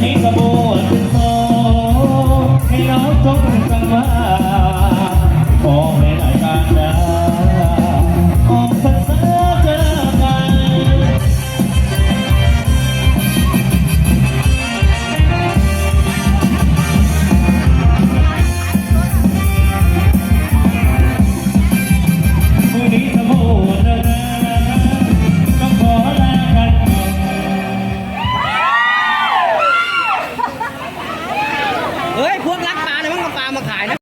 ให้สมบูรณ์โตให้น้องจง ฮ้ยพวกรักปลาเนยมันเอาปลามาขายนะ